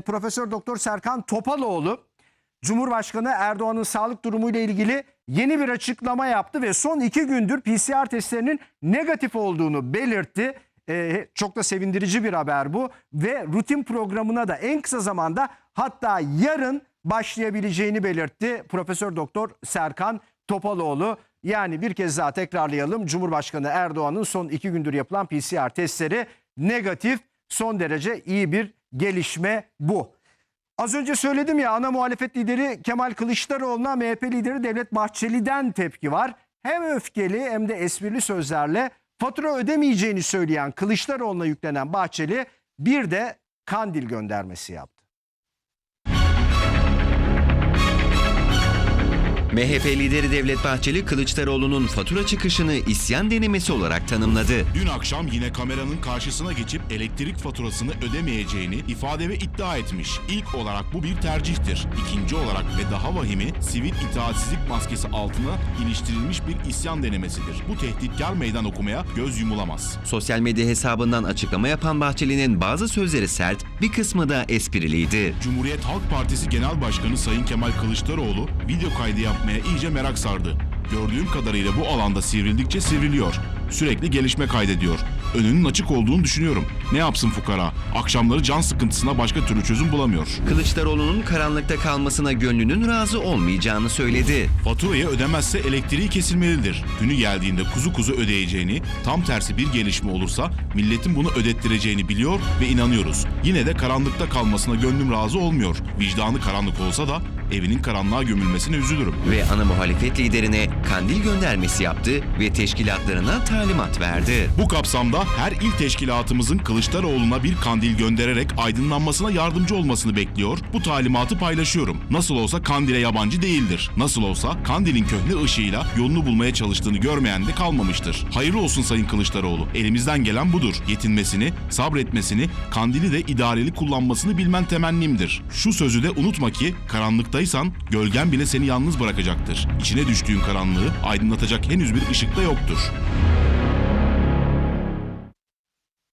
Profesör Doktor Serkan Topaloğlu Cumhurbaşkanı Erdoğan'ın sağlık durumuyla ilgili yeni bir açıklama yaptı ve son iki gündür PCR testlerinin negatif olduğunu belirtti. Ee, çok da sevindirici bir haber bu ve rutin programına da en kısa zamanda hatta yarın başlayabileceğini belirtti Profesör Doktor Serkan Topaloğlu. Yani bir kez daha tekrarlayalım. Cumhurbaşkanı Erdoğan'ın son iki gündür yapılan PCR testleri negatif. Son derece iyi bir gelişme bu. Az önce söyledim ya ana muhalefet lideri Kemal Kılıçdaroğlu'na MHP lideri Devlet Bahçeli'den tepki var. Hem öfkeli hem de esprili sözlerle fatura ödemeyeceğini söyleyen Kılıçdaroğlu'na yüklenen Bahçeli bir de kandil göndermesi yaptı. MHP lideri Devlet Bahçeli Kılıçdaroğlu'nun fatura çıkışını isyan denemesi olarak tanımladı. Dün akşam yine kameranın karşısına geçip elektrik faturasını ödemeyeceğini ifade ve iddia etmiş. İlk olarak bu bir tercihtir. İkinci olarak ve daha vahimi sivil itaatsizlik maskesi altına iliştirilmiş bir isyan denemesidir. Bu tehditkar meydan okumaya göz yumulamaz. Sosyal medya hesabından açıklama yapan Bahçeli'nin bazı sözleri sert, bir kısmı da espriliydi. Cumhuriyet Halk Partisi Genel Başkanı Sayın Kemal Kılıçdaroğlu video kaydı yapmaya iyice merak sardı. Gördüğüm kadarıyla bu alanda sivrildikçe sivriliyor. Sürekli gelişme kaydediyor. Önünün açık olduğunu düşünüyorum. Ne yapsın fukara? Akşamları can sıkıntısına başka türlü çözüm bulamıyor. Kılıçdaroğlu'nun karanlıkta kalmasına gönlünün razı olmayacağını söyledi. Faturayı ödemezse elektriği kesilmelidir. Günü geldiğinde kuzu kuzu ödeyeceğini, tam tersi bir gelişme olursa milletin bunu ödettireceğini biliyor ve inanıyoruz. Yine de karanlıkta kalmasına gönlüm razı olmuyor. Vicdanı karanlık olsa da evinin karanlığa gömülmesine üzülürüm. Ve ana muhalefet liderine kandil göndermesi yaptı ve teşkilatlarına talimat verdi. Bu kapsamda her il teşkilatımızın Kılıçdaroğlu'na bir kandil göndererek aydınlanmasına yardımcı olmasını bekliyor. Bu talimatı paylaşıyorum. Nasıl olsa kandile yabancı değildir. Nasıl olsa kandilin köhne ışığıyla yolunu bulmaya çalıştığını görmeyen de kalmamıştır. Hayırlı olsun Sayın Kılıçdaroğlu. Elimizden gelen budur. Yetinmesini, sabretmesini, kandili de idareli kullanmasını bilmen temennimdir. Şu sözü de unutma ki karanlıktaysan gölgen bile seni yalnız bırakacaktır. İçine düştüğün karanlığı aydınlatacak henüz bir ışık da yoktur.